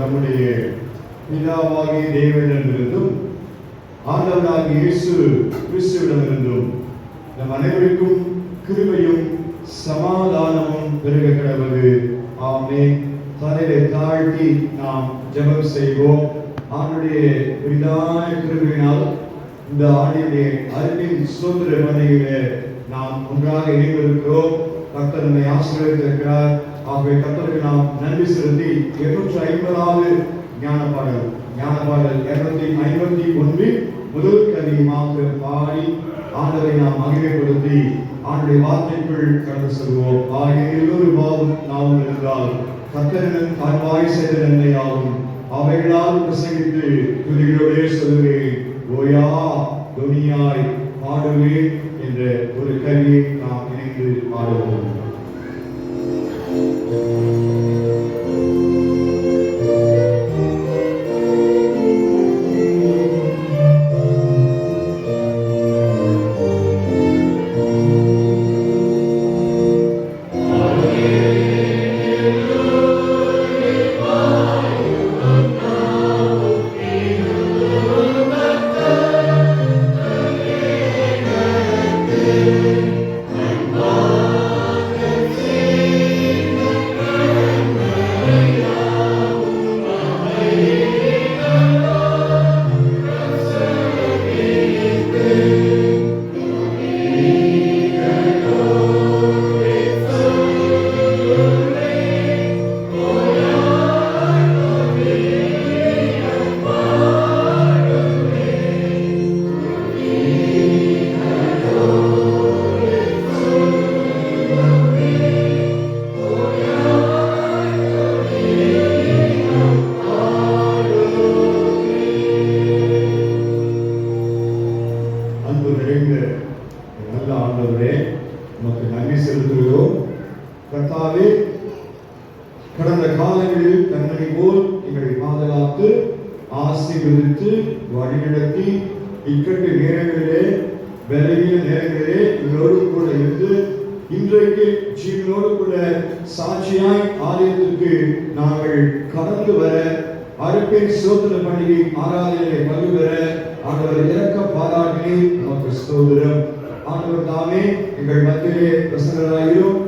நம்முடைய பிதாவாகிய தேவனிடமிருந்தும் ஆண்டவராகிய இயேசு கிறிஸ்துவிடமிருந்தும் நம் அனைவருக்கும் கிருபையும் சமாதானமும் பெருக கிடவது ஆமே தலையை தாழ்த்தி நாம் ஜெபம் செய்வோம். ஆண்டுடைய பிரிதான கிருபையினால் இந்த ஆண்டினுடைய அறிவின் சுதந்திர பணியிலே நாம் ஒன்றாக இணைந்திருக்கிறோம். பக்தர் நம்மை ஆசீர்வதித்திருக்கிறார். ஆகவே கத்தருக்கு நாம் நன்றி செலுத்தி இருநூற்றி ஐம்பதாவது ஞான பாடல் ஞான பாடல் இருநூத்தி ஐம்பத்தி ஒன்று முதல் கவி மாத்திரம் பாடி ஆண்டவரை நாம் மகிமைப்படுத்தி ஆண்டுடைய வார்த்தைக்குள் கடந்து செல்வோம். ஆகிய எல்லோரு பாவம் நாம் இருந்தால் கத்தரின் தாழ்வாய் செய்த நன்மையாகும். அவைகளால் பிரசங்கித்து துதிகளோடே சொல்லுவேன். ஓயா துணியாய் பாடுவேன். சாட்சியாய் ஆலயத்திற்கு நாங்கள் கடந்து வர அறுப்பின் சோதனை பண்டிகை ஆராதனை பங்கு ஆண்டவர் இறக்க பாராட்டி நமக்கு ஸ்தோத்திரம். ஆண்டவர் தாமே எங்கள் மத்தியிலே பிரசன்னராயிரும்.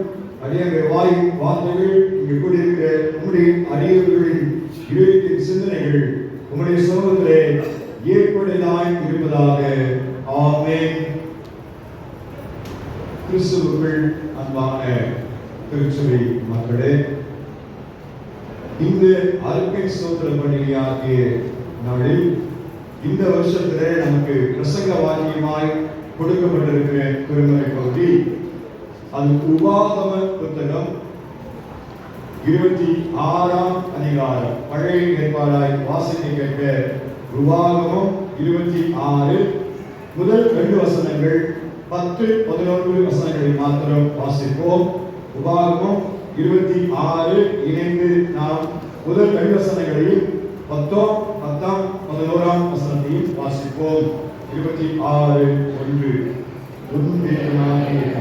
அடியங்கள் வாய் வார்த்தைகள் இங்கு கூடியிருக்கிற உம்முடைய அடியவர்களின் இதயத்தின் சிந்தனைகள் உம்முடைய சமூகத்திலே ஏற்படுதாய் இருப்பதாக. ஆமே கிறிஸ்துவுக்குள் அன்பான திருச்சபை மக்களே இந்த அல்பை சோதர பண்டிகையாகிய நாளில் இந்த வருஷத்திலே நமக்கு பிரசங்க வாக்கியமாய் கொடுக்கப்பட்டிருக்கிற திருமறை பகுதி அது உபாகம புத்தகம் இருபத்தி ஆறாம் அதிகாரம். பழைய ஏற்பாடாய் வாசனை கேட்க உபாகமம் இருபத்தி ஆறு முதல் ரெண்டு வசனங்கள் பத்து பதினொன்று வசனங்களை மாத்திரம் வாசிப்போம். உபாகமம் இருபத்தி ஆறு இணைந்து நாம் முதல் கைவசனங்களையும் பத்தோம் பத்தாம் பதினோராம் வசனத்தையும் வாசிப்போம். இருபத்தி ஆறு ஒன்று. உன் தேவனாகிய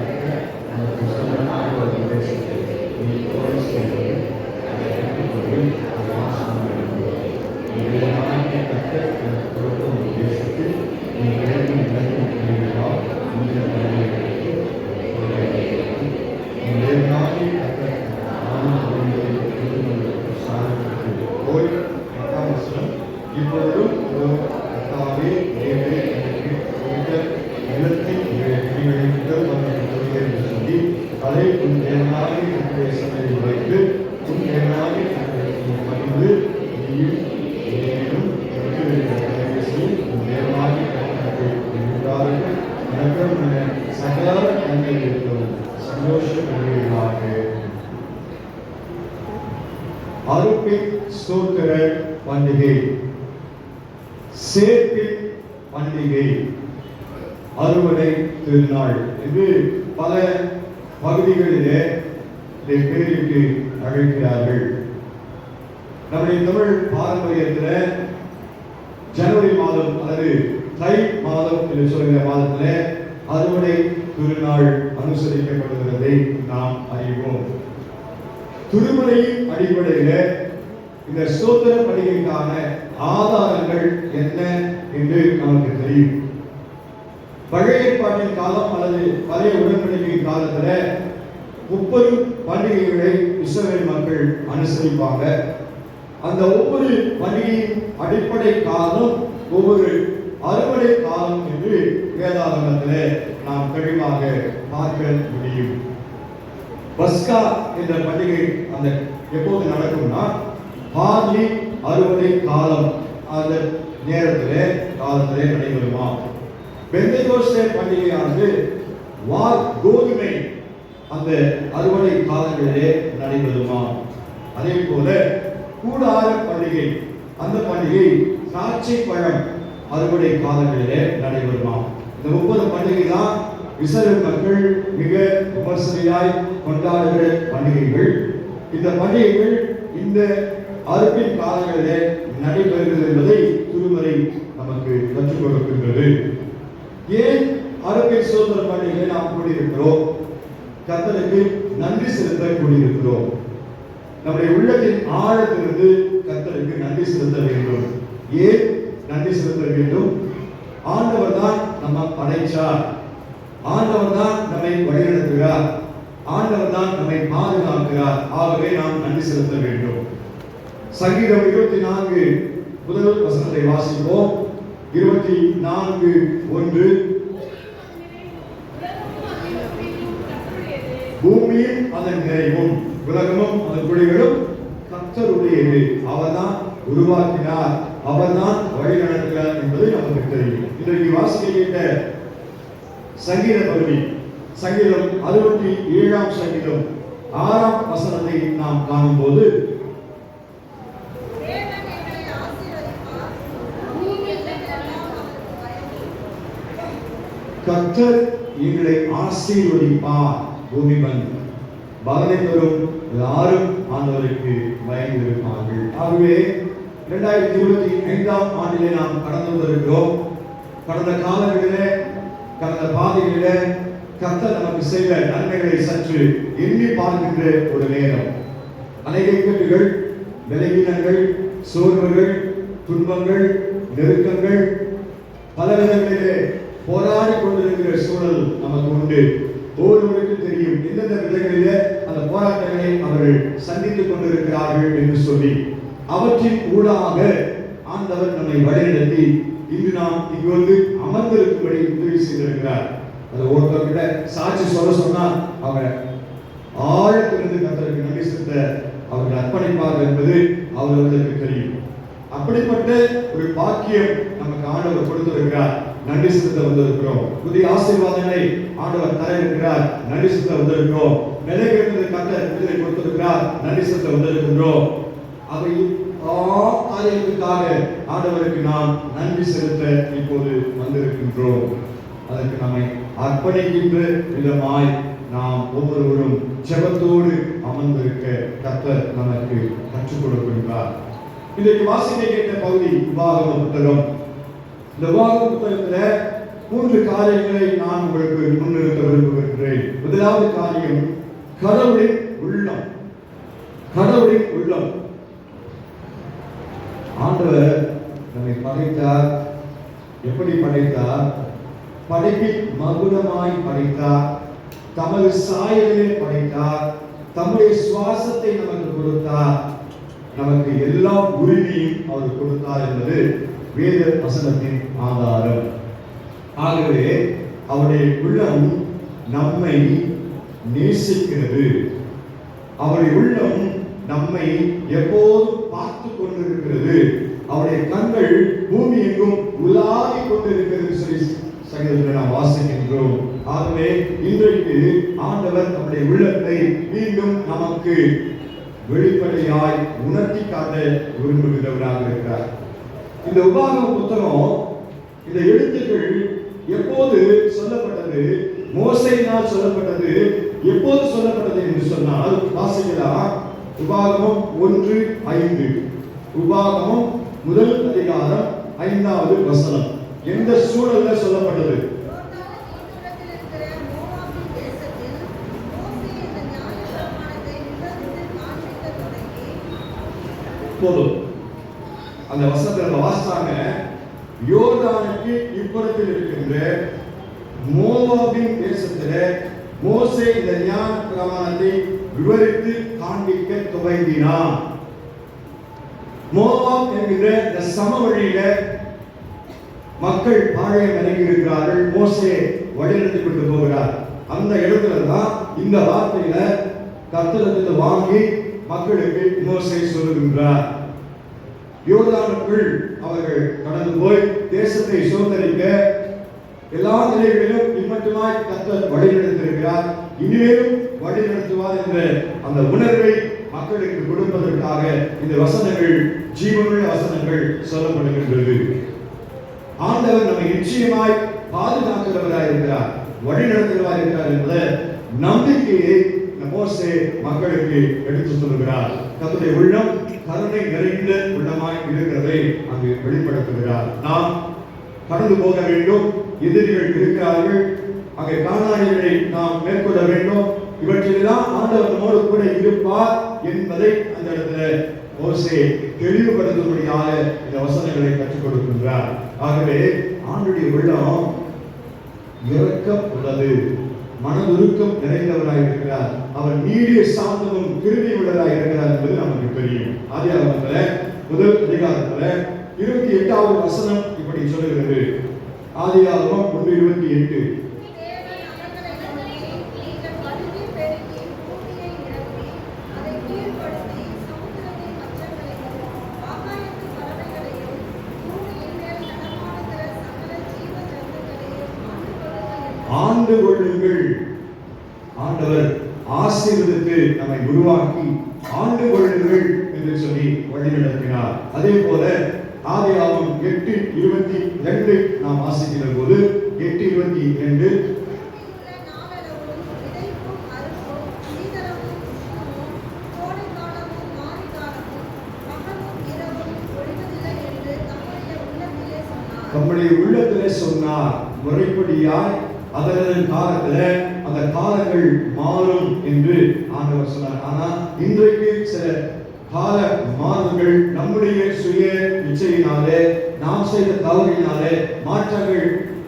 সে நமக்கு தெரியும். பழைய ஏற்பாட்டின் காலம் அல்லது பழைய உடன்படிக்கையின் காலத்தில் முப்பது பண்டிகைகளை இஸ்ரேல் மக்கள் அனுசரிப்பாங்க. அந்த ஒவ்வொரு பண்டிகையின் அடிப்படை காலம் ஒவ்வொரு அறுவடை காலம் என்று வேதாகமத்தில் நாம் தெளிவாக பார்க்க முடியும். பஸ்கா என்ற பண்டிகை அந்த எப்போது நடக்கும்னா பார்லி அறுவடை காலம் அந்த நேரத்தில் காலத்திலே நடைபெறுமா? பெந்தைகோஸ்தே பண்டிகையானது வார் கோதுமை அந்த அறுவடை காலங்களிலே நடைபெறுமா? அதே போல கூடார பண்டிகை அந்த பண்டிகை திராட்சை பழம் அறுவடை காலங்களிலே நடைபெறுமா? இந்த முப்பது பண்டிகை தான் இஸ்ரேல் மக்கள் மிக விமர்சனையாய் கொண்டாடுகிற பண்டிகைகள். இந்த பண்டிகைகள் இந்த அறுப்பின் காலங்களிலே நடைபெறுகிறது என்பதை திருமறை நமக்கு கற்றுக் கொடுக்கின்றது. ஏன் அறுப்பின் சுதந்திர பண்டிகையை நாம் கூடியிருக்கிறோம் கத்தருக்கு நன்றி செலுத்த கூடியிருக்கிறோம் நம்முடைய உள்ளத்தின் ஆழத்திலிருந்து கத்தருக்கு நன்றி செலுத்த வேண்டும். ஏன் நன்றி செலுத்த வேண்டும்? ஆண்டவர் தான் நம்ம படைச்சார். ஆண்டவர் தான் நம்மை வழிநடத்துகிறார். ஆண்டவர் தான் நம்மை பாதுகாக்கிறார். ஆகவே நாம் நன்றி செலுத்த வேண்டும். சங்கீதம் இருபத்தி நான்கு முதல் வசனத்தை வாசிப்போம். இருபத்தி நான்கு ஒன்று. பூமியும் அதன் நிறைவும் உலகமும் அதன் குடிகளும் கர்த்தருடையது. அவர்தான் உருவாக்கினார். அவர்தான் வழி நடத்தினார் என்பது நமக்கு தெரியும். இன்றைக்கு வாசிக்கிட்ட சங்கீத பகுதி சங்கீதம் அறுபத்தி ஏழாம் சங்கீதம் ஆறாம் வசனத்தை நாம் காணும்போது தேவன் எங்களை ஆசீர்வதிப்பார். பூமியில் எல்லாம் அவருக்கு பயந்து. கர்த்தர் எங்களை ஆசீர்வதிப்பார். பூமிமன் பலனை பெறும் யாரும் ஆண்டவருக்கு பயந்திருப்பார்கள் ஆகவே இரண்டாயிரத்தி இருபத்தி ஐந்தாம் ஆண்டிலே நாம் கடந்து வந்திருக்கிறோம் கடந்த காலங்களிலே கடந்த பாதைகளிலே கர்த்தர் நமக்கு செய்த நன்மைகளை சற்று எண்ணி பார்க்கின்ற ஒரு நேரம். அநேக இக்கட்டுகள் விலகினங்கள் சோர்வுகள் துன்பங்கள் நெருக்கங்கள் பல விதங்களிலே போராடி கொண்டிருக்கிற சூழல் நமக்கு உண்டு. ஒவ்வொருவருக்கு தெரியும். எந்தெந்த விதங்களிலே அந்த போராட்டங்களை அவர்கள் சந்தித்துக் கொண்டிருக்கிறார்கள் என்று சொல்லி அவற்றின் ஊடாக ஆண்டவர் நம்மை வழிநடத்தி இன்று நாம் இங்கு வந்து அமர்ந்திருக்கும்படி உதவி செய்திருக்கிறார். அது ஒருத்தர்கிட்ட சாட்சி சொல்ல சொன்னா அவங்க ஆழத்திலிருந்து கத்தருக்கு நன்றி செலுத்த அவர்கள் அர்ப்பணிப்பார் என்பது அவர்களுக்கு தெரியும். அப்படிப்பட்ட ஒரு பாக்கியம் நமக்கு ஆண்டவர் கொடுத்திருக்கிறார். நன்றி செலுத்த வந்திருக்கிறோம் புதிய ஆசீர்வாதங்களை ஆண்டவர் தர இருக்கிறார் நன்றி செலுத்த வந்திருக்கிறோம் நிலைக்கிறது கட்ட விடுதலை கொடுத்திருக்கிறார். நன்றி செலுத்த வந்திருக்கின்றோம் அவை காரியத்துக்காக ஆண்டவருக்கு நாம் நன்றி செலுத்த இப்போது வந்திருக்கின்றோம். அதற்கு நம்மை அர்ப்பணிக்கின்ற விதமாய் நாம் ஒவ்வொருவரும் ஜெபத்தோடு அமர்ந்திருக்க கத்தர் நமக்கு கற்றுக் கொடுக்கின்றார். இன்றைக்கு வாசிக்க கேட்ட பகுதி விவாகம புத்தகம். இந்த விவாகம மூன்று காரியங்களை நான் உங்களுக்கு முன்னிறுத்த விரும்புகின்றேன். முதலாவது காரியம் கடவுளின் உள்ளம். கடவுளின் உள்ளம். ஆண்டவர் நம்மை படைத்தார். எப்படி படைத்தார்? படைப்பில் மகுடமாய் படைத்தார். தமது சாயலிலே படைத்தார். தம்முடைய சுவாசத்தை நமக்கு கொடுத்தார். நமக்கு எல்லா உரிமையும் அவர் கொடுத்தார் என்பது வேத வசனத்தின் ஆதாரம். ஆகவே அவருடைய உள்ளம் நம்மை நேசிக்கிறது. அவருடைய உள்ளம் நம்மை எப்போதும் பார்த்து கொண்டிருக்கிறது. அவருடைய கண்கள் பூமி எங்கும் உலாவி கொண்டிருக்கிறது சொல்லி சங்கீதத்தில் நாம் வாசிக்கின்றோம். ஆகவே இன்றைக்கு ஆண்டவர் நம்முடைய உள்ளத்தை மீண்டும் நமக்கு வெளிப்படையாய் உணர்த்தி காட்ட விரும்புகிறவராக இருக்கிறார். இந்த உபாகம புத்தகம் இந்த எழுத்துக்கள் எப்போது சொல்லப்பட்டது? மோசையினால் சொல்லப்பட்டது. எப்போது சொல்லப்பட்டது என்று சொன்னால் வாசிக்கலாம் உபாகமம் ஒன்று ஐந்து. உபாகமம் முதல் அதிகாரம் ஐந்தாவது வசனம். எந்த சூழல்ல சொல்லப்பட்டது? போதும். அந்த வசனத்தை வாசித்தாங்க யோர்தானுக்கு இப்புறத்தில் இருக்கின்ற மோவாபின் தேசத்துல மோசே இந்த ஞான பிரமாணத்தை விவரித்து காண்பிக்க துவங்கினான். மோவாப் என்கிற இந்த சமவெளியில மக்கள் பாழைய இறங்கி இருக்கிறார்கள். மோசே வழிநடத்தி கொண்டு போகிறார். அந்த இடத்துல தான் இந்த வார்த்தையில கர்த்தரத்தில் வாங்கி மக்களுக்கு மோசை சொல்லுகின்றார். யோதானுக்குள் அவர்கள் கடந்து போய் தேசத்தை சுதந்திரிக்க எல்லா நிலைகளிலும் இம்மட்டுமாய் கர்த்தர் வழிநடத்திருக்கிறார் இனிமேலும் வழிநடத்துவார் என்ற அந்த உணர்வை மக்களுக்கு கொடுப்பதற்காக இந்த வசனங்கள் ஜீவனுள்ள வசனங்கள் சொல்லப்படுகின்றது. ஆண்டவர் நம்மை நிச்சயமாய் பாதுகாக்கிறவராய் இருக்கிறார் வழிநடத்துகிறவராய் இருக்கிறார் என்ற நம்பிக்கையை மோசே மக்களுக்கு எடுத்து சொல்லுகிறார். தன்னுடைய உள்ளம் கருணை நிறைந்த உள்ளமாய் இருக்கிறதை அங்கு வெளிப்படுத்துகிறார். நாம் கடந்து போக வேண்டும் எதிரிகள் இருக்கிறார்கள். அங்கே காணாளிகளை நாம் மேற்கொள்ள வேண்டும். இவற்றிலெல்லாம் ஆண்டவர் நம்மோடு கூட இருப்பார் என்பதை அந்த இடத்துல மோசே தெளிவுபடுத்தும்படியாக இந்த வசனங்களை கற்றுக் கொடுக்கின்றார். ஆகவே ஆண்டுடைய உள்ளம் இரக்கம் உள்ளது. மனதுருக்கம் நிறைந்தவராய் இருக்கிறார் அவர் நீடிய சாந்தமும் கிருமி உள்ளவராய் இருக்கிறார் என்பது நமக்கு தெரியும். ஆதியாகமத்துல முதல் அதிகாரத்துல இருபத்தி எட்டாவது வசனம் இப்படி சொல்லுகிறது. ஆதியாகமம் ஒன்று இருபத்தி எட்டு தேவன் அவர்களை நோக்கி, நீங்கள் பலுகி பெருகி, பூமியை நிரப்பி, அதை கீழ்ப்படுத்தி, சமுத்திரத்தின் மச்சங்களையும், ஆகாயத்து பறவைகளையும், பூமியின் மேல் நடமாடுகிற சகல ஜீவ ஜந்துக்களையும் ஆண்டு கொள்ளுங்கள் என்று ஆண்டு கொள்ளுங்கள் ஆண்டவர் ஆசீர்வதித்து நம்மை உருவாக்கி ஆண்டு கொள்ளுங்கள் என்று சொல்லி வழிநடத்தினார் அதே போல ஆதியாகமம் எட்டு இருபத்தி ரெண்டு நாம் வாசிக்கிற போது எட்டு இருபத்தி ரெண்டு பூமியிலுள்ள நாளளவும் விதைப்பும் அறுப்பும், சீதளவும் உஷ்ணமும், கோடைக்காலமும் மாரிக்காலமும், பகலும் இரவும் ஒழிவதில்லை போது எட்டு இருபத்தி ரெண்டு நம்முடைய உள்ளத்துல சொன்னார் முறைப்படியாய் அதன் காலத்துல அந்த காலங்கள் மாறும் என்று ஆண்டவர் சொன்னார். ஆனா இன்றைக்கு சில கால மாறுதல்கள் நம்முடைய சுய இச்சையினாலே நாம் செய்த தவறினாலே மாற்றங்கள்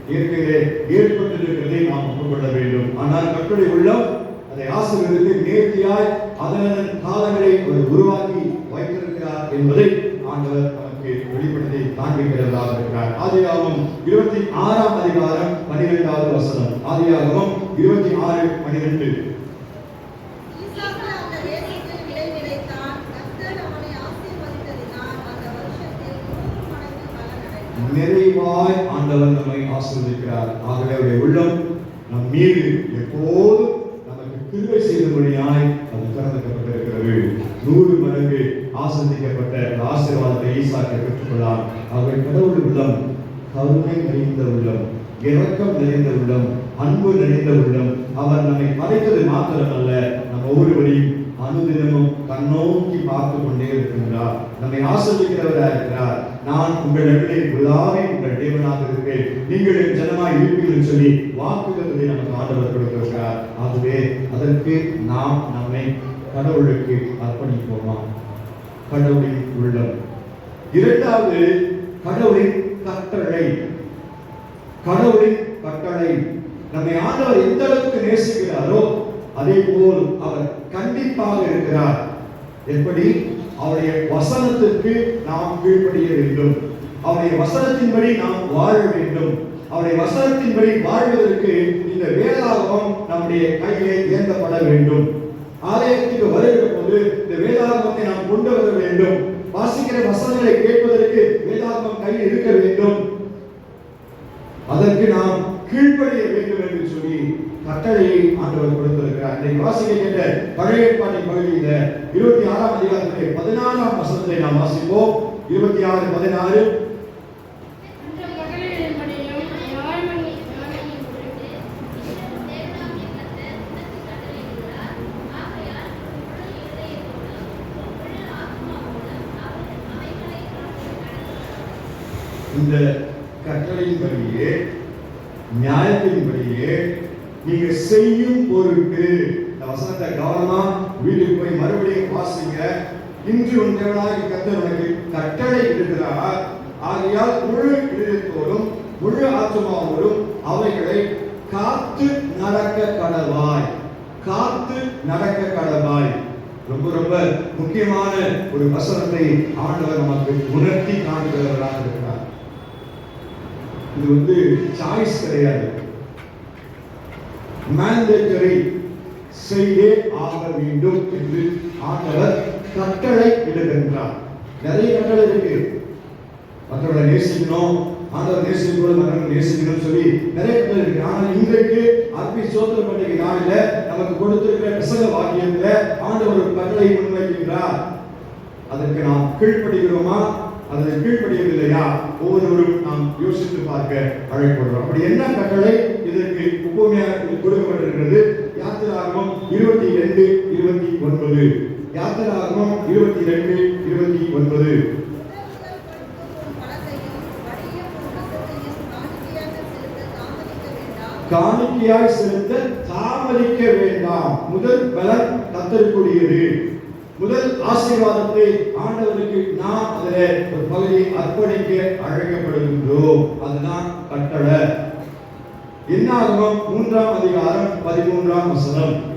இயற்கையிலே ஏற்பட்டிருக்கிறதை நாம் ஒப்புக்கொள்ள வேண்டும். ஆனால் கட்டுரை உள்ளம் அதை ஆசிரியருக்கு நேர்த்தியாய் அதன் காலங்களை உருவாக்கி வைத்திருக்கிறார் என்பதை ஆண்டவர் நமக்கு வெளிப்படுத்தி காண்பிக்கிறதாக இருக்கிறார். ஆதியாகவும் இருபத்தி ஆறாம் அதிகாரம் பனிரெண்டாவது வசனம். ஆதியாகவும் இருபத்தி ஆறு பன்னிரெண்டு ஈசாக்கு அந்த தேசத்தில் விதை விதைத்தான். கர்த்தர் அவனை ஆசீர்வதித்ததினால் அந்த வருஷத்தில் நூறு மடங்கு பலனடைந்தான். நிறைவாய் ஆண்டவர் நம்மை ஆசீர்வதிக்கிறார். ஆகவே அவருடைய உள்ளம் நம் மீது எப்போதும் நமக்கு கிருவை செய்தபடியாய் அது திறந்துக்கப்பட்டிருக்கிறது நூறு மடங்கு ஆசிர்வதிக்கப்பட்ட ஆசீர்வாதத்தை ஈசாக்கை பெற்றுக்கொள்ளார் அவருடைய கடவுள் உள்ளம் கருணை நிறைந்த உள்ளம் இரக்கம் நிறைந்த உள்ளம் அன்பு நிறைந்த உள்ளம் அவர் நம்மை படைத்தது மாத்திரமல்ல நம் ஒவ்வொருவரையும் அனுதினமும் கண்ணோக்கி பார்த்து கொண்டே இருக்கின்றார். நம்மை ஆசிர்வதிக்கிறவராக இருக்கிறார். நான் உங்கள் நடுவில் உள்ளாவே உங்கள் தேவனாக இருப்பேன். நீங்கள் என் ஜனமாக இருப்பீர்கள் சொல்லி வாக்குகளை நமக்கு ஆண்டவர் கொடுக்கிறார் ஆகவே அதற்கு நாம் நம்மை கடவுளுக்கு அர்ப்பணிப்போமா? கடவுளின் உள்ளம். இரண்டாவது கடவுளின் கட்டளை. கடவுளின் கட்டளை. நம்மை ஆண்டவர் எந்த அளவுக்கு நேசிக்கிறாரோ அதே போல் அவர் கண்டிப்பாக இருக்கிறார். எப்படி? அவருடைய வசனத்திற்கு நாம் கீழ்ப்படிய வேண்டும். அவருடைய வசனத்தின்படி நாம் வாழ வேண்டும். அவருடைய வசனத்தின்படி வாழ்வதற்கு இந்த வேதாகமம் நம்முடைய கையிலே ஏந்தப்பட வேண்டும். ஆலயத்துக்கு வருகிற போது இந்த வேதாகமத்தை நாம் கொண்டு வர வேண்டும். வாசிக்கிற வசனங்களை கேட்பதற்கு வேதாகமம் கையில் இருக்க வேண்டும். அதற்கு நாம் கீழ்ப்படிய வேண்டும் என்று சொல்லி கட்டளையை ஆண்டவர் கொடுத்திருக்கிறார். இன்றைக்கு வாசிக்க கேட்ட பழைய ஏற்பாட்டின் பகுதியில இருபத்தி ஆறாம் அதிகாரத்திலே பதினாறாம் வசனத்தை நாம் வாசிப்போம். இருபத்தி ஆறு பதினாறு. இந்த கட்டளையின்படியே நியாயத்தின்படியே நீங்க செய்யும் பொருட்டு இந்த வசனத்தை கவனமா வீட்டுக்கு போய் மறுபடியும் வாசிங்க. இன்று உன் தேவனாகிய உனக்கு கட்டளை இடுகிறார். ஆகையால் முழு இதயத்தோடும் முழு ஆத்மாவோடும் அவைகளை காத்து நடக்க கடவாய். காத்து நடக்க கடவாய். ரொம்ப ரொம்ப முக்கியமான ஒரு வசனத்தை ஆண்டவர் நமக்கு உணர்த்தி காண்கிறவராக இருக்கிறார். இது வந்து சாய்ஸ் கிடையாது. மேண்டேட்டரி செய்தே ஆக வேண்டும் என்று ஆண்டவர் கட்டளை இடுகின்றார். நிறைய கட்டளை இருக்கு. மற்றவர்களை நேசிக்கணும். ஆண்டவர் நேசிக்கும் போது மற்றவர்கள் நேசிக்கணும்னு சொல்லி நிறைய கட்டளை இருக்கு. ஆனால் இன்றைக்கு அற்பி சோத்திர பண்டிகை நாளில் நமக்கு கொடுத்திருக்கிற பிரசங்க வாக்கியத்தில் ஆண்டவர் ஒரு கட்டளை முன்வைக்கின்றார். அதற்கு நாம் கீழ்ப்படுகிறோமா? அதற்கு கீழ்ப்படியவில்லையா? ஒவ்வொருவரும் நாம் யோசித்து பார்க்க அழைப்படுறோம் அப்படி என்ன கட்டளை? இதற்கு உபமையாக கொடுக்கப்பட்டிருக்கிறது. யாத்திராகமம் இருபத்தி ரெண்டு இருபத்தி ஒன்பது. யாத்திராகமம் இருபத்தி ரெண்டு இருபத்தி ஒன்பது. காணிக்கையாய் செலுத்த தாமதிக்க வேண்டாம். முதல் பலன் கத்தருக்குரியது. முதல் ஆசீர்வாதத்தை ஆண்டவருக்கு நாம் அதில் ஒரு பகுதியை அர்ப்பணிக்க அழைக்கப்படுகின்றோம். அதுதான் கட்டளை. என்னாகும்? மூன்றாம் அதிகாரம் பதிமூன்றாம் வசனம்.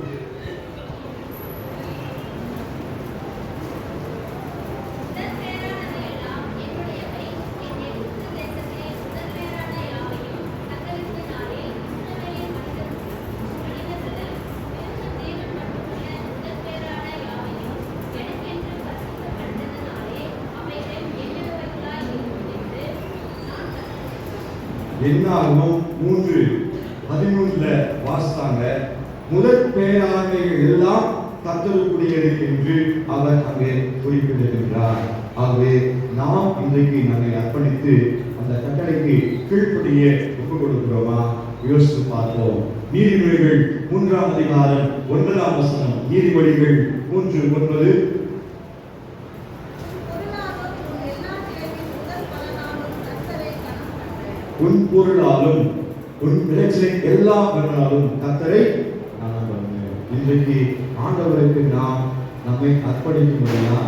என்னாகும்? மூன்று பதிமூன்றுல வாசித்தாங்க முதல் வார்த்தைகள் எல்லாம் கத்தருக்குரியது என்று அவர் அங்கே குறிப்பிட்டிருக்கிறார் ஆகவே நாம் இன்றைக்கு நம்மை அர்ப்பணித்து அந்த கட்டளைக்கு கீழ்ப்படிய ஒப்புக் கொடுக்கிறோமா? யோசித்து பார்ப்போம். நீதிபதிகள் மூன்றாம் அதிகாரம் ஒன்பதாம் வசனம். நீதிபதிகள் மூன்று ஒன்பது. உன் பொருளாலும் உன் விளைச்சலின் எல்லா பலனாலும் கத்தரை இன்றைக்கு ஆண்டவருக்கு நாம் நம்மை அர்ப்பணிக்க முடியுமா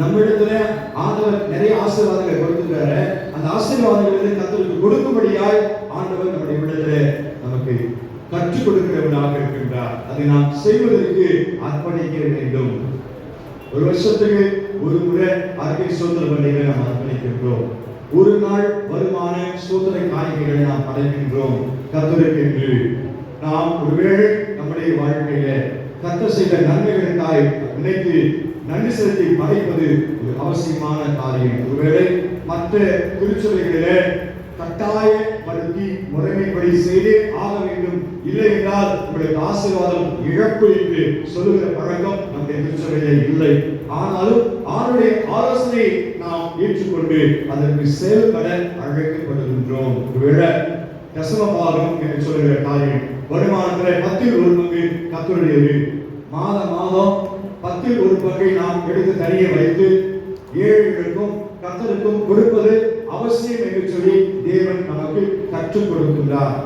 நம்மிடத்துல ஆண்டவர் நிறைய ஆசீர்வாதங்களை கொடுத்துருக்காரு. அந்த ஆசீர்வாதங்களை கத்தலுக்கு கத்தருக்கு கொடுக்கும்படியாய் ஆண்டவர் நம்முடைய விடத்துல நமக்கு கற்றுக் கொடுக்கிறவனாக இருக்கின்றார். அதை நாம் செய்வதற்கு அர்ப்பணிக்க வேண்டும். ஒரு வருஷத்துக்கு ஒரு முறை அறிக்கை சோதனை பண்டிகைகளை நாம் அர்ப்பணிக்கின்றோம். ஒரு நாள் வருமான சோதனை காணிக்கைகளை நாம் படைக்கின்றோம். கத்தருக்கு என்று. நாம் ஒருவேளை நம்முடைய வாழ்க்கையில கத்த செய்த நன்மைகளுக்காய் நினைத்து நன்றி செலுத்தி மறைப்பது ஒரு அவசியமான காரியம். ஒருவேளை மற்ற திருச்சபைகளிலே கட்டாயப்படுத்தி முறைமைப்படி செய்தே ஆக வேண்டும். இல்லை என்றால் உங்களுக்கு ஆசீர்வாதம் இழப்பு என்று சொல்லுகிற பழக்கம் நம்முடைய திருச்சபையிலே இல்லை. ஆனாலும் ஆணுடைய ஆலோசனை நாம் ஏற்றுக்கொண்டு அதற்கு செயல்பட அழைக்கப்படுகின்றோம். ஒருவேளை தசமபாகம் என்று சொல்லுகிற காரியம் வருமான பத்தில் ஒரு பங்கு கத்தருடையது. மாத மாதம் பத்தில் ஒரு பங்கை நாம் எடுத்து தனியே வைத்து ஏழைகளுக்கும் கத்தருக்கும் கொடுப்பது அவசியம் என்று சொல்லி தேவன் நமக்கு கற்றுக் கொடுக்கின்றார்.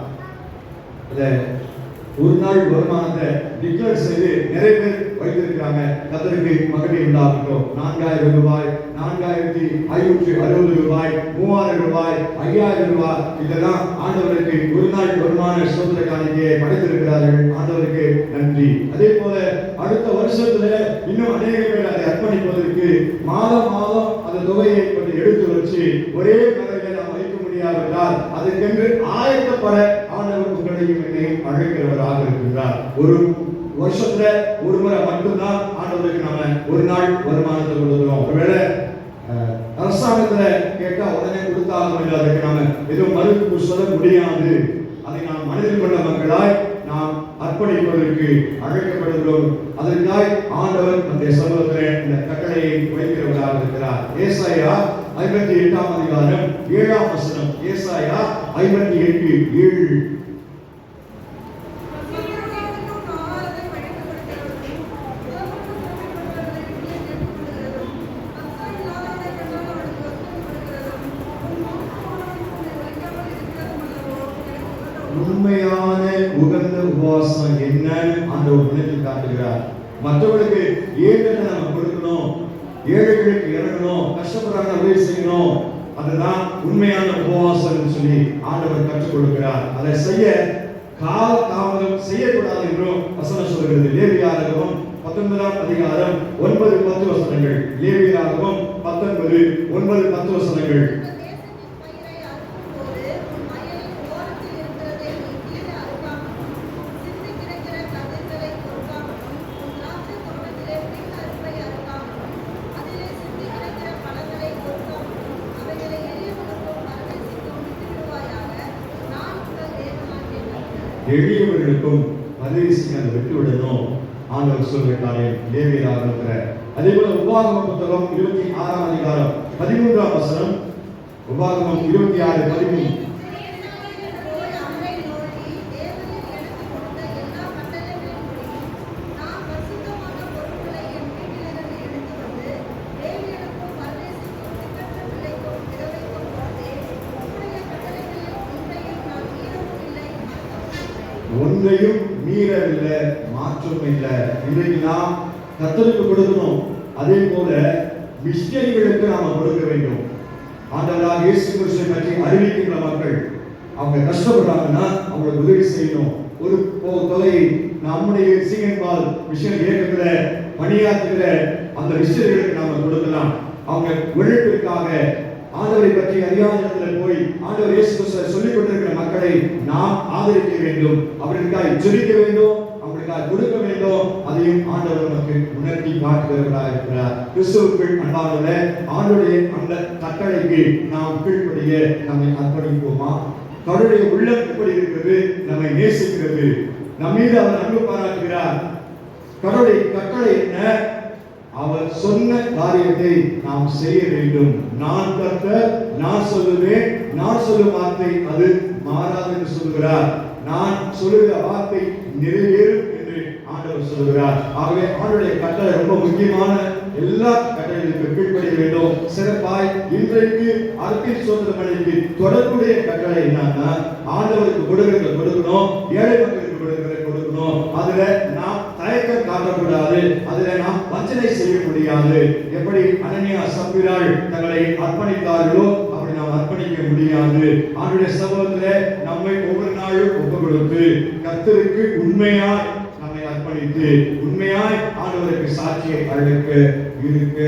ஒரு நாள் வருமானத்தை டிக்ளேர் செய்து நிறைய பேர் வைத்திருக்கிறாங்க. கத்தருக்கு மகடி உண்டாகட்டும். நான்காயிரம் ரூபாய் நான்காயிரத்தி ஐநூற்றி அறுபது ரூபாய் மூவாயிரம் ரூபாய் ஐயாயிரம் ரூபாய் இதெல்லாம் ஆண்டவருக்கு ஒரு நாள் வருமான சோதனை காணிக்கையை படைத்திருக்கிறார்கள். ஆண்டவருக்கு நன்றி. அதே போல அடுத்த வருஷத்துல இன்னும் அநேக பேர் அதை அர்ப்பணிப்பதற்கு மாதம் மாதம் அந்த தொகையை கொஞ்சம் எடுத்து வச்சு ஒரே கதையில நாம் வைக்க முடியாவிட்டால் அதற்கென்று ஆயத்தப்பட ஆண்டவர் உங்களையும் என்னையும் அழைக்கிறவராக இருக்கின்றார். ஒரு வருஷத்துல ஒரு முறை மட்டும்தான் ஆண்டவருக்கு நாம ஒரு நாள் வருமானத்தை கொடுக்கிறோம். ஒருவேளை அரசாங்கத்தில் கேட்டால் உடனே கொடுத்தாலும் இல்லை அதுக்கு நாம எதுவும் மறுப்பு சொல்ல முடியாது. அதை நாம் மனதில் கொண்ட மக்களாய் நாம் அர்ப்பணிப்பதற்கு அழைக்கப்படுகிறோம். அதற்காய் ஆண்டவர் அந்த சமூகத்தில் இந்த கட்டளையை வைக்கிறவராக இருக்கிறார். ஏசாயா ஐம்பத்தி எட்டாம் அதிகாரம் ஏழாம் வசனம். ஏசாயா ஐம்பத்தி எட்டு ஏழு உண்மையான உகந்த உபவாசம் என்னன்னு ஆண்டவர் நினைத்து காட்டுகிறார் மற்றவர்களுக்கு ஏன் நம்ம கொடுக்கணும் ஏழைகளுக்கு இறங்கணும் கஷ்டப்படுறாங்க உதவி செய்யணும். அதுதான் உண்மையான உபவாசம் சொல்லி ஆண்டவர் கற்றுக் கொடுக்கிறார் அதை செய்ய கால தாமதம் செய்யக்கூடாது என்றும் வசனம் சொல்கிறது. லேவியாரகம் பத்தொன்பதாம் அதிகாரம் ஒன்பது பத்து வசனங்கள். லேவியாரகம் பத்தொன்பது ஒன்பது பத்து வசனங்கள் உன் தேசத்தின் பயிரை அறுக்கும்போது உன் வயலின் ஓரத்தில் இருக்கிறதை நீ கீழே அறுக்காமலும் சிந்தி கிடக்கிற கதிர்களை பொறுக்காமலும் உன் திராட்சை தோட்டத்திலே பின் அறுப்பை அறுக்காமலும் அதிலே சிந்தி கிடக்கிற பழங்களை பொறுக்காமலும் அவைகளை எளியவனுக்கும் பரதேசிக்கும் விட்டுவிடுவாயாக நான் உங்கள் தேவனாகிய கர்த்தர். எளியவர்களுக்கும் பரதேசிக்கு அதை விட்டு விடணும் ஆண்டவர் சொல்லிட்டாரே லேவியராக அதே போல உபாகம புத்தகம் இருபத்தி ஆறாம் அதிகாரம் பதிமூன்றாம் வசனம். உபாகமம் இருபத்தி ஆறு பதிமூணு. நான் ஒன்றையும் ஒன்றையும் மீறவில்லை மாற்றம் இல்லை இன்றைக்கு நாம் கத்தருக்கு கொடுக்கணும். அதே போல மிஷினரிகளுக்கு நாம கொடுக்க வேண்டும். ஆண்டவராக இயேசு கிறிஸ்துவை பற்றி அறிவி மக்கள் அவங்க கஷ்டப்படுறாங்கன்னா அவங்களுக்கு உதவி செய்யணும் ஒரு போ- தொகையை நம்முடைய சீகன்பால் மிஷன் இயக்கத்துல பணியாற்றுகிற அந்த மிஷனரிகளுக்கு நாம கொடுக்கலாம் அவங்க உழைப்பிற்காக ஆண்டவரை பற்றி அறியாத இடத்துல போய் ஆண்டவர் இயேசு கிறிஸ்துவை சொல்லிக் கொண்டிருக்கிற மக்களை நாம் ஆதரிக்க வேண்டும் அவர்களுக்காக ஜெபிக்க வேண்டும் அவர்களுக்காக கொடுக்க வேண்டும் அதையும் ஆண்டவர் நமக்கு உணர்த்தி காட்டுகிறவராக இருக்கிறார். கிறிஸ்துவுக்குள் அன்பானவர்களே ஆண்டுடைய அந்த கட்டளைக்கு நாம் கீழ்ப்படிய நம்மை அர்ப்பணிப்போமா? கடவுளுடைய உள்ளம் எப்படி இருக்கிறது? நம்மை நேசிக்கிறது. நம்மீது அவர் அன்பு பாராட்டுகிறார். கடவுளுடைய கட்டளை என்ன? அவர் சொன்ன காரியத்தை நாம் செய்ய வேண்டும். நான் கத்த நான் சொல்லுவேன் நான் சொல்லும் வார்த்தை அது மாறாது என்று சொல்கிறார் நான் சொல்லுகிற வார்த்தை நிறைவேறும். என்று சொல்கிறார். ஆகவே ஆண்டுடைய கட்டளை ரொம்ப முக்கியமான எல்லா கட்டளைகளுக்கு கீழ்ப்படிய வேண்டும். சிறப்பாய் இன்றைக்கு அரசியல் சுதந்திர பணிக்கு தொடர்புடைய கட்டளை என்னன்னா ஆண்டவருக்கு கொடுக்கிறத கொடுக்கணும் ஏழை மக்களுக்கு கொடுக்கிறத கொடுக்கணும். அதுல நாம் தயக்கம் காட்டக்கூடாது அதுல நாம் வஞ்சனை செய்ய முடியாது. எப்படி அனன்யா சம்பிராள் தங்களை அர்ப்பணித்தார்களோ அப்படி நாம் அர்ப்பணிக்க முடியாது. ஆண்டுடைய சமூகத்துல நம்மை ஒவ்வொரு நாளும் ஒப்பு கொடுத்து கத்தருக்கு உண்மையா நம்மை உண்மையாய் ஆண்டவருக்கு சாட்சியை அழைக்க இருக்க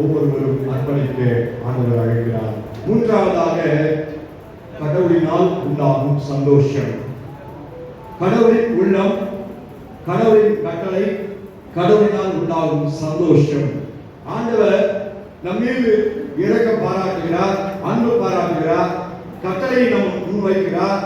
ஒவ்வொருவரும் அர்ப்பணிக்க ஆண்டவர் அழைக்கிறார். மூன்றாவதாக கடவுளினால் உண்டாகும் சந்தோஷம். கடவுளின் உள்ளம் கடவுளின் கட்டளை கடவுளினால் உண்டாகும் சந்தோஷம். ஆண்டவர் நம்மீது இறக்க பாராட்டுகிறார் அன்பு பாராட்டுகிறார் கட்டளை நம் முன்வைக்கிறார்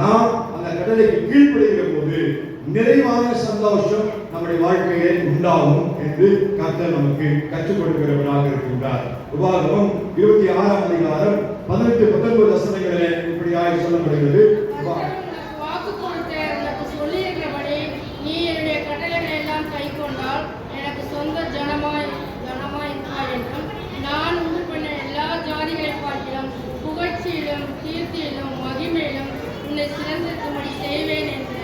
நாம் அந்த கட்டளைக்கு கீழ்ப்படுகிற போது நிறைவான சந்தோஷம் நம்முடைய வாழ்க்கையிலே உண்டாகும் என்று கர்த்தர் நமக்கு கற்றுக் கொடுக்கிறவராக இருக்கின்றார். உபாகமம் இருபத்தி ஆறாம் அதிகாரம் பதினெட்டு பத்தொன்பது வசனங்களிலே இப்படியாக சொல்லப்படுகிறது உபா- கர்த்தர் உனக்கு வாக்கு கொடுத்த உனக்கு சொல்லியிருக்கிறபடி நீ என்னுடைய கட்டளைகளை எல்லாம் கைக்கொண்டால் எனக்கு சொந்த ஜனமாய் ஜனமாய் இருப்பாய் என்றும் நான் உண்டு பண்ண எல்லா ஜாதிகளை பார்க்கிலும் புகழ்ச்சியிலும் கீர்த்தியிலும் மகிமையிலும் உன்னை சிறந்திருக்கும்படி செய்வேன் என்று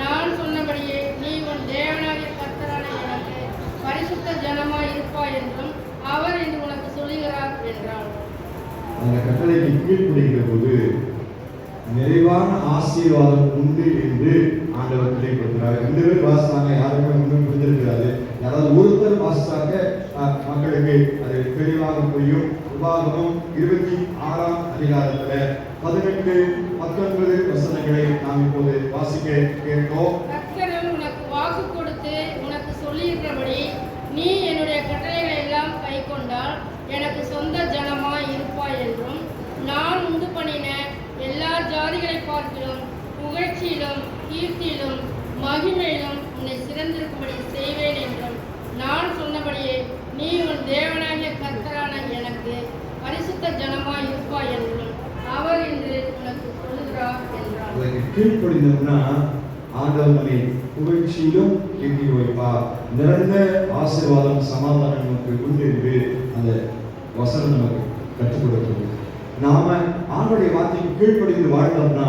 நான் சொன்னபடியே நீ உன் தேவனாகிய கர்த்தரான எனக்கு பரிசுத்த ஜனமாய் இருப்பாய் என்றும் அவர் என்று உனக்கு சொல்லுகிறார் என்றார் அந்த கட்டளைக்கு கீழ்ப்படுகிற போது நிறைவான ஆசீர்வாதம் உண்டு என்று ஆண்டவர் தெளிவுபடுத்துகிறார் ரெண்டு பேர் வாசித்தாங்க யாருமே ஒன்றும் புரிஞ்சிருக்கிறாரு யாராவது ஒருத்தர் வாசித்தாங்க மக்களுக்கு அது தெளிவாக புரியும். உபாகமம் இருபத்தி ஆறாம் அதிகாரத்துல பதினெட்டு பத்தொன்பது வசனங்களை நாம் இப்போது வாசிக்க கேட்போம். உனக்கு வாக்கு கொடுத்து உனக்கு சொல்லியிருக்கிறபடி நீ என்னுடைய கட்டளைகளை எல்லாம் கைக்கொண்டால் எனக்கு சொந்த ஜனமா இருப்பாய் என்றும் நான் உண்டு பண்ணின எல்லா ஜாதிகளை பார்க்கிறோம் புகழ்ச்சியிலும் கீர்த்தியிலும் மகிமையிலும் உன்னை சிறந்திருக்கும்படி செய்வேன் என்றும் நான் சொன்னபடியே நீ உன் தேவனாகிய கர்த்தரான எனக்கு பரிசுத்த ஜனமாய் இருப்பாய் என்றும் அவர் என்று உனக்கு சொல்லுகிறார் என்றார். அதற்கு கீழ்ப்படிந்தோம்னா ஆண்டவர் நம்மை புகழ்ச்சியிலும் எண்ணி வைப்பார். நிறந்த ஆசீர்வாதம் சமாதானம் நமக்கு உண்டு என்று அந்த வசனம் நமக்கு கற்றுக் கொடுக்கிறது நாம ஆண்டுடைய வார்த்தைக்கு கீழ்ப்படிந்து வாழ்ந்தோம்னா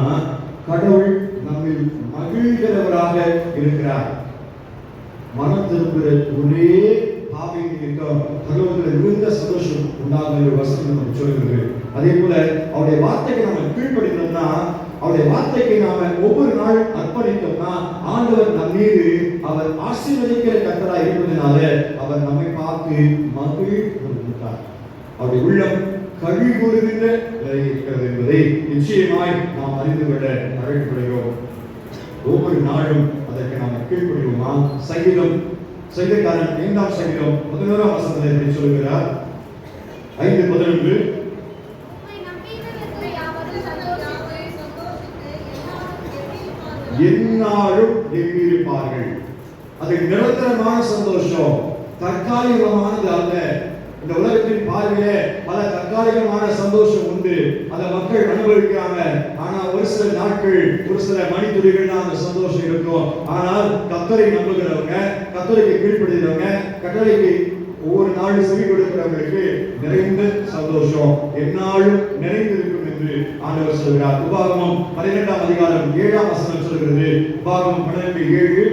கடவுள் நம்மில் மகிழ்கிறவராக இருக்கிறார். மனம் திரும்புகிற ஒரே பாவியின் நிமித்தம் மிகுந்த சந்தோஷம் உண்டாகிற வசனம் நமக்கு சொல்கிறது. அதே போல அவருடைய வார்த்தைக்கு நம்ம கீழ்ப்படினோம்னா அவருடைய வார்த்தைக்கு நாம ஒவ்வொரு நாள் அர்ப்பணித்தோம்னா ஆண்டவர் நம் மீது அவர் ஆசீர்வதிக்கிற கத்தராக இருப்பதனால அவர் நம்மை பார்த்து மகிழ்ந்தார் அவருடைய உள்ளம் கழி கூறுகின்ற நிலை இருக்கிறது என்பதை நிச்சயமாய் நாம் அறிந்து கொள்ள அழைக்கப்படுகிறோம் ஒவ்வொரு நாளும் அதற்கு நாம் கீழ்ப்படிவோமா? சங்கீதம் சங்கீதக்காரன் ஐந்தாம் சங்கீதம் பதினோராம் வசனத்தை எப்படி சொல்கிறார் ஐந்து பதினொன்று. எந்நாளும் எங்கியிருப்பார்கள் அது நிரந்தரமான சந்தோஷம். தற்காலிகமானது அல்ல. இந்த உலகத்தின் பார்வையில பல தற்காலிகமான சந்தோஷம் உண்டு. அதை மக்கள் அனுபவிக்கிறாங்க ஆனா ஒரு சில நாட்கள் ஒரு சில மணித்துளிகள் அந்த சந்தோஷம் இருக்கும். ஆனால் கத்தரை நம்புகிறவங்க கத்தரைக்கு கீழ்ப்படுகிறவங்க கட்டளைக்கு ஒவ்வொரு நாளும் செவி கொடுக்கிறவங்களுக்கு நிறைந்த சந்தோஷம். எந்நாளும் நிறைந்திருக்கும் என்று ஆண்டவர் சொல்கிறார். உபாகமம் பன்னிரெண்டாம் அதிகாரம் ஏழாம் வசனம் சொல்கிறது. உபாகமம் பன்னிரெண்டு ஏழு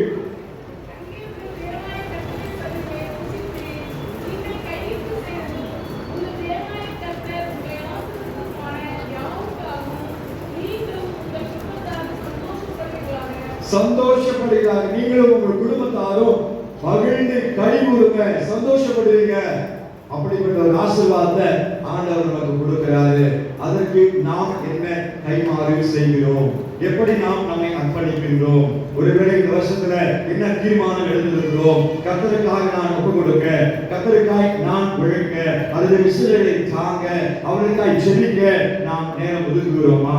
நீங்களும் உங்கள் குடும்பத்தாரும் மகிழ்ந்து கை கொடுங்க சந்தோஷப்படுவீங்க. அப்படிப்பட்ட ஒரு ஆசீர்வாதத்தை ஆண்டவர் நமக்கு கொடுக்கிறாரு. அதற்கு நாம் என்ன கைமாறு செய்கிறோம்? எப்படி நாம் நம்மை அர்ப்பணிக்கின்றோம்? ஒருவேளை இந்த வருஷத்துல என்ன தீர்மானம் எழுந்திருக்கிறோம் கத்தருக்காக நான் ஒப்பு கொடுக்க கத்தருக்காய் நான் உழைக்க அல்லது விசிலரை தாங்க அவருக்காய் ஜெபிக்க நாம் நேரம் ஒதுக்குகிறோமா?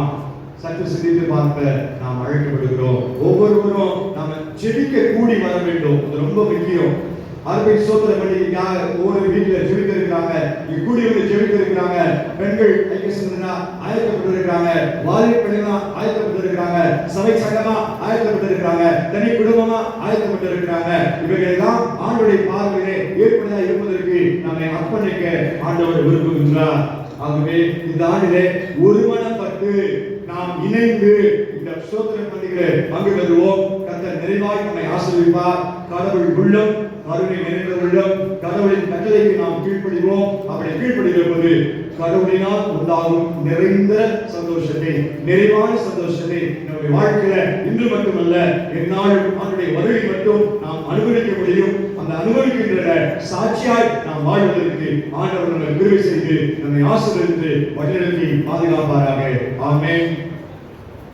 சற்று சிந்தித்து பார்க்க நாம் அழைக்கப்படுகிறோம். ஒவ்வொருவரும் நாம ஜெபிக்க கூடி வர வேண்டும். அது ரொம்ப முக்கியம். அருமை சோதனை பண்ணிக்காக ஒவ்வொரு வீட்டுல ஜெபிக்க இருக்கிறாங்க இங்க கூடி வந்து ஜெபிக்க இருக்கிறாங்க பெண்கள் ஐக்கிய சிந்தனா ஆயத்தப்பட்டு இருக்கிறாங்க வாலிப பெண்களா ஆயத்தப்பட்டு இருக்கிறாங்க சபை சங்கமா ஆயத்தப்பட்டு இருக்கிறாங்க தனி குடும்பமா ஆயத்தப்பட்டு இருக்கிறாங்க இவைகள் எல்லாம் ஆண்டுடைய பார்வையிலே ஏற்படையா இருப்பதற்கு நம்மை அர்ப்பணிக்க ஆண்டவர் விரும்புகின்றார். ஆகவே இந்த ஆண்டிலே ஒரு மனம் இணைந்து இந்த சோதனை பண்டிகையிலே பங்கு பெறுவோம் கர்த்தர் நிறைவாய் நம்மை ஆசீர்வதிப்பார் கடவுள் உள்ளம் கருணை நிறைந்த உள்ளம் கடவுளின் கட்டளைக்கு நாம் கீழ்ப்படிவோம் அப்படி கீழ்ப்படுகிற போது கடவுளினால் உண்டாகும் நிறைந்த சந்தோஷத்தை நிறைவான சந்தோஷத்தை நம்முடைய வாழ்க்கையில இன்று மட்டுமல்ல எந்நாளும் அவனுடைய வருகை மட்டும் நாம் அனுபவிக்க முடியும். அந்த அனுபவிக்கின்ற சாட்சியாய் நாம் வாழ்வதற்கு ஆண்டவர் நம்மை விரும்பி செய்து நம்மை ஆசிரியர்